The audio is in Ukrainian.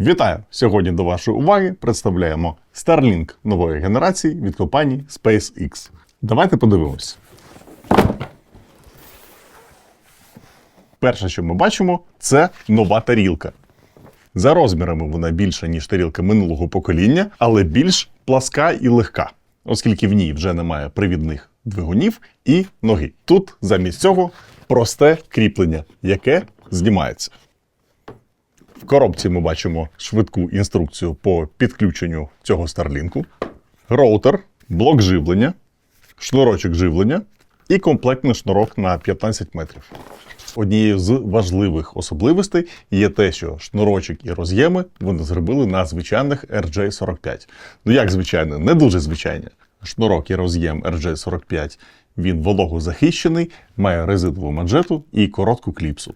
Вітаю! Сьогодні до вашої уваги представляємо Starlink нової генерації від компанії SpaceX. Давайте подивимось. Перше, що ми бачимо, це нова тарілка. За розмірами вона більша, ніж тарілка минулого покоління, але більш пласка і легка, оскільки в ній вже немає привідних двигунів і ноги. Тут замість цього просте кріплення, яке знімається. В коробці ми бачимо швидку інструкцію по підключенню цього старлінку, роутер, блок живлення, шнурочок живлення і комплектний шнурок на 15 метрів. Однією з важливих особливостей є те, що шнурочок і роз'єми вони зробили на звичайних RJ45. Ну як звичайно, не дуже звичайні. Шнурок і роз'єм RJ45 він вологозахищений, має резинову манжету і коротку кліпсу.